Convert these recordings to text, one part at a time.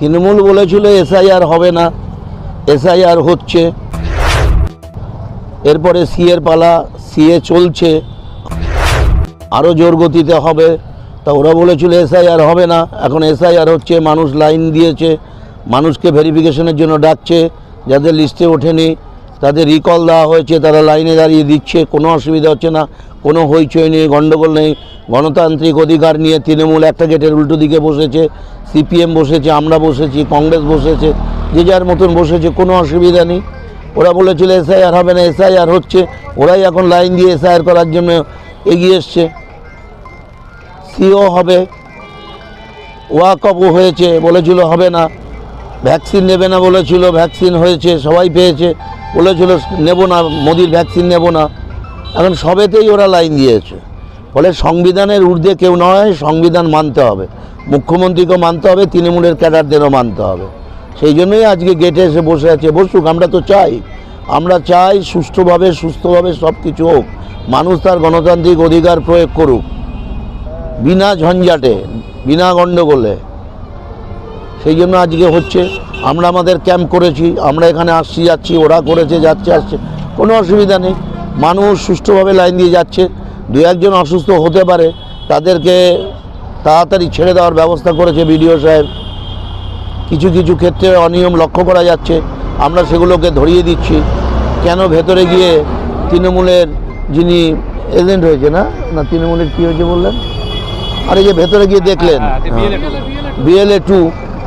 তৃণমূল বলেছিল এসআইআর হবে না, এসআইআর হচ্ছে। এরপরে সিএর পালা সিএ চলছে। আরও জোর গতিতে হবে। তা ওরা বলেছিল এসআইআর হবে না, এখন এসআইআর হচ্ছে, মানুষ লাইন দিয়েছে, মানুষকে ভেরিফিকেশনের জন্য ডাকছে, যাদের লিস্টে ওঠেনি। তাদের রিকল দেওয়া হয়েছে, তারা লাইনে দাঁড়িয়ে দিচ্ছে, কোনো অসুবিধা হচ্ছে না, কোনো হইচই নেই, গণ্ডগোল নেই। গণতান্ত্রিক অধিকার নিয়ে তৃণমূল একটা গেটের উল্টো দিকে বসেছে, সিপিএম বসেছে, আমরা বসেছি, কংগ্রেস বসেছে, যে যার মতন বসেছে, কোনো অসুবিধা নেই। ওরা বলেছিল এসআইআর হবে না, এসআইআর হচ্ছে, ওরাই এখন লাইন দিয়ে এসআইআর করার জন্য এগিয়ে এসছে। সিও হবে ওয়াকপও হয়েছে, বলেছিল হবে না। ভ্যাকসিন নেবে না বলেছিল, ভ্যাকসিন হয়েছে, সবাই পেয়েছে। বলেছিল, নেব না, মোদির ভ্যাকসিন নেব না। এখন সবেতেই ওরা লাইন দিয়েছে। ফলে সংবিধানের ঊর্ধ্বে কেউ নয়, সংবিধান মানতে হবে। মুখ্যমন্ত্রীকেও মানতে হবে, তৃণমূলের ক্যাডারদেরও মানতে হবে। সেই জন্যই আজকে গেটে এসে বসে আছে, বসুক, আমরা তো চাই। আমরা চাই সুষ্ঠুভাবে, সুস্থভাবে সব কিছু হোক। মানুষ তার গণতান্ত্রিক অধিকার প্রয়োগ করুক। বিনা ঝঞ্ঝাটে, বিনা গণ্ডগোলে। সেই জন্য আজকে হচ্ছে আমরা আমাদের ক্যাম্প করেছি আমরা এখানে আসছি যাচ্ছি ওরা করেছে যাচ্ছে আসছে। কোনো অসুবিধা নেই। মানুষ সুষ্ঠুভাবে লাইন দিয়ে যাচ্ছে। দু একজন অসুস্থ হতে পারে তাদেরকে তাড়াতাড়ি ছেড়ে দেওয়ার ব্যবস্থা করেছে বিডিও সাহেব। কিছু কিছু ক্ষেত্রে অনিয়ম লক্ষ্য করা যাচ্ছে। আমরা সেগুলোকে ধরিয়ে দিচ্ছি। কেন ভেতরে গিয়ে তৃণমূলের যিনি এজেন্ট হয়েছে না না তৃণমূলের কী হয়েছে বললেন? আরে যে ভেতরে গিয়ে দেখলেন। বিএলএ টু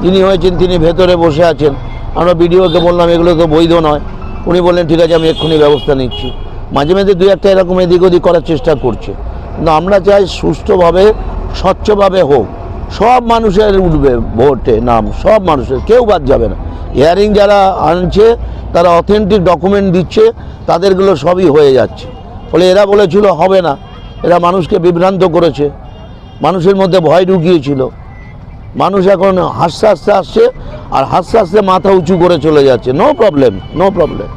যিনি হয়েছেন, তিনি ভেতরে বসে আছেন। আমরা বিডিওকে বললাম, এগুলো তো বৈধ নয়। উনি বললেন, ঠিক আছে, আমি এক্ষুনি ব্যবস্থা নিচ্ছি। মাঝে মাঝে দু একটা এরকম এদিক ওদিক করার চেষ্টা করছে। কিন্তু আমরা চাই সুষ্ঠুভাবে, স্বচ্ছভাবে হোক। সব মানুষের উঠবে ভোটে নাম, সব মানুষের, কেউ বাদ যাবে না। হিয়ারিং যারা আনছে, তারা অথেন্টিক ডকুমেন্ট দিচ্ছে, তাদেরগুলো সবই হয়ে যাচ্ছে। ফলে এরা বলেছিল, হবে না। এরা মানুষকে বিভ্রান্ত করেছে। মানুষের মধ্যে ভয় ঢুকিয়েছিল। মানুষ এখন হাসতে হাসতে আসছে আর হাসতে হাসতে মাথা উঁচু করে চলে যাচ্ছে। No problem no problem